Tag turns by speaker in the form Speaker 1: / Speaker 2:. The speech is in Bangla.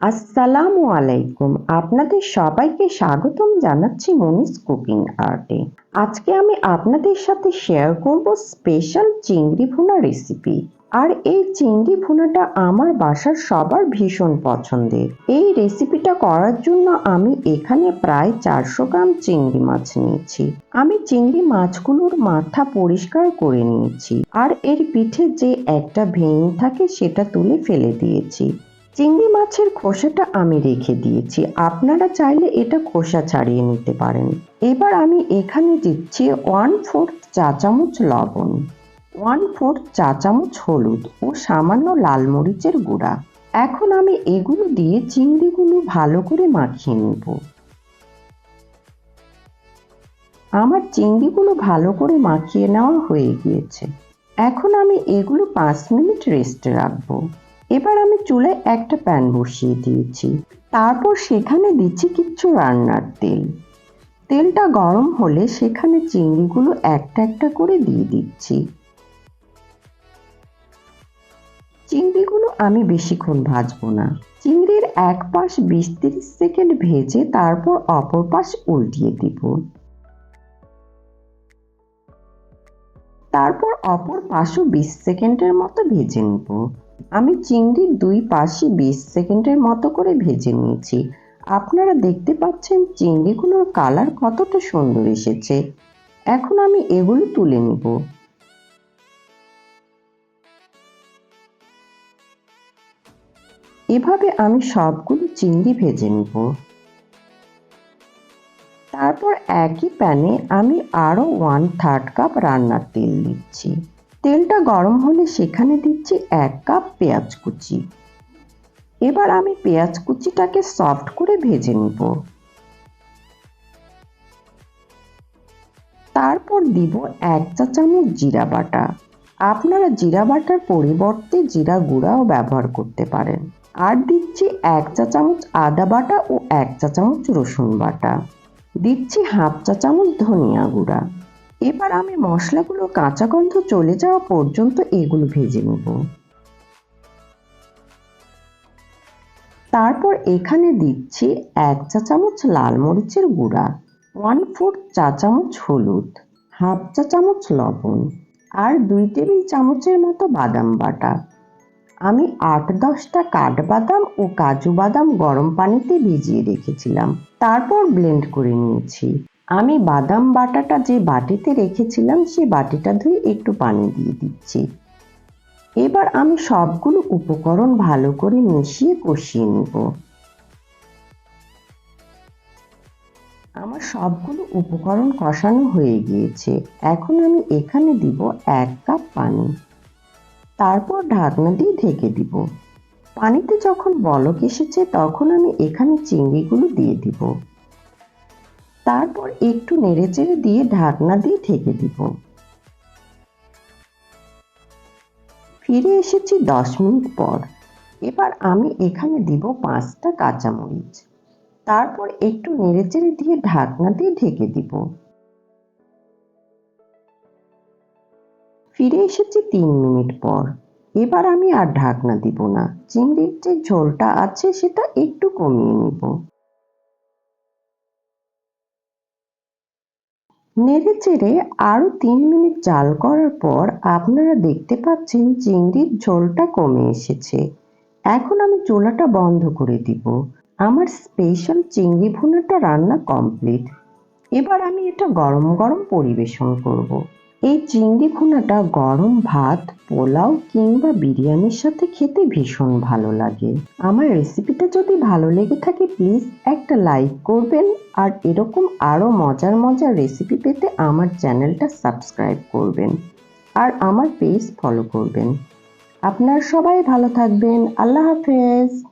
Speaker 1: আসসালামু আলাইকুম। আপনাদের সবাইকে স্বাগতম জানাচ্ছি মনিস কুকিং আর্টে। আজকে আমি আপনাদের সাথে শেয়ার করব স্পেশাল চিংড়ি ভুনা রেসিপি আর এই চিংড়ি ভুনাটা আমার বাসার সবার ভীষণ পছন্দের। এই রেসিপিটা করার জন্য আমি এখানে প্রায় চারশো গ্রাম চিংড়ি মাছ নিয়েছি। আমি চিংড়ি মাছগুলোর মাথা পরিষ্কার করে নিয়েছি। আর এর পিঠে যে একটা ভেঙে থাকে সেটা তুলে ফেলে দিয়েছি। চিংড়ি মাছের খোসাটা আমি রেখে দিয়েছি। আপনারা চাইলে এটা খোসা ছাড়িয়ে নিতে পারেন। এবার আমি এখানে দিচ্ছি ওয়ান ফোর্থ চা চামচ লবণ ওয়ান ফোর্থ চা চামচ হলুদ ও সামান্য লাল মরিচের গুঁড়া। এখন আমি এগুলো দিয়ে চিংড়িগুলো ভালো করে মাখিয়ে নেব। আমার চিংড়িগুলো ভালো করে মাখিয়ে নেওয়া হয়ে গিয়েছে। এখন আমি এগুলো পাঁচ মিনিট রেস্টে রাখব। এবার আমি চুলায় একটা প্যান বসিয়ে দিয়েছি। তারপর সেখানে দিচ্ছি কিচ্ছু রান্নার তেল। তেলটা গরম হলে সেখানে চিংড়িগুলো একটা একটা করে দিয়ে দিচ্ছি। চিংড়িগুলো আমি বেশিক্ষণ ভাজবো না। চিংড়ির এক পাশ বিশ তিরিশ সেকেন্ড ভেজে তারপর অপর পাশ উল্টিয়ে দিব। তারপর অপর পাশও বিশ সেকেন্ডের মতো ভেজে নিব। আমি চিংড়ির দুই পাশে বিশ সেকেন্ডের মতো করে ভেজে নিয়েছি। আপনারা দেখতে পাচ্ছেন চিংড়িগুলোর কালার কতটা সুন্দর এসেছে। এখন আমি এগুলো তুলে নিব। এভাবে আমি সবগুলো চিংড়ি ভেজে নিব। তারপর একই প্যানে আমি আরও ওয়ান থার্ড কাপ রান্নার তেল দিচ্ছি। তেলটা গরম হলে সেখানে দিচ্ছি এক কাপ পেঁয়াজ কুচি। এবার আমি পেঁয়াজ কুচিটাকে সফট করে ভেজে নিব। তারপর দিব এক চা চামচ জিরা বাটা। আপনারা জিরা বাটার পরিবর্তে জিরা গুঁড়াও ব্যবহার করতে পারেন। আর দিচ্ছি এক চা চামচ আদা বাটা ও এক চা চামচ রসুন বাটা। দিচ্ছি হাফ চা চামচ ধনিয়া গুঁড়া। এবার আমি মশলাগুলো কাঁচা গন্ধ চলে যাওয়া পর্যন্ত এগুলো ভেজে নেব। তারপর এখানে দিচ্ছি এক চা চামচ লাল মরিচের গুঁড়া ওয়ান ফোর চা চামচ হলুদ হাফ চা চামচ লবণ আর দুই টেবিল চামচের মতো বাদাম বাটা। আমি আট দশটা কাঠবাদাম ও কাজু বাদাম গরম পানিতে ভিজিয়ে রেখেছিলাম। তারপর ব্লেন্ড করে নিয়েছি। আমি বাদাম বাটাটা যে বাটিতে রেখেছিলাম, সে বাটিটা ধুয়ে একটু পানি দিয়ে দিচ্ছি। এবার আমি সবগুলো উপকরণ ভালো করে মিশিয়ে কষিয়ে নেব। আমার সবগুলো উপকরণ কষানো হয়ে গিয়েছে। এখন আমি এখানে দিব এক কাপ পানি। তারপর ঢাকনা দিয়ে ঢেকে দিব। পানিতে যখন বলক এসেছে, তখন আমি এখানে চিংড়িগুলো দিয়ে দিব। তারপর একটু নেড়েচেড়ে দিয়ে ঢাকনা দিয়ে ঢেকে দিব। ফিরে এসেছি দশ মিনিট পর। এবার আমি এখানে দিব পাঁচটা কাঁচামরিচ। তারপর একটু নেড়েচেড়ে দিয়ে ঢাকনা দিয়ে ঢেকে দিব। ফিরে এসেছি তিন মিনিট পর। এবার আমি আর ঢাকনা দিব না। চিংড়ির যে ঝোলটা আছে সেটা একটু কমিয়ে নিব। নেড়ে চেড়ে আরও তিন মিনিট জাল করার পর আপনারা দেখতে পাচ্ছেন চিংড়ির ঝোলটা কমে এসেছে। এখন আমি চুলাটা বন্ধ করে দিব। আমার স্পেশাল চিংড়ি ভুনাটা রান্না কমপ্লিট এবার আমি এটা গরম গরম পরিবেশন করব। এই চিংড়ি ভুনাটা গরম ভাত, পোলাও কিংবা বিরিয়ানির সাথে খেতে ভীষণ ভালো লাগে। আমার রেসিপিটা যদি ভালো লেগে থাকে, প্লিজ একটা লাইক করবেন। আর এরকম আরও মজার মজার রেসিপি পেতে আমার চ্যানেলটা সাবস্ক্রাইব করবেন। আর আমার পেজ ফলো করবেন। আপনার সবাই ভালো থাকবেন। আল্লাহ হাফেজ।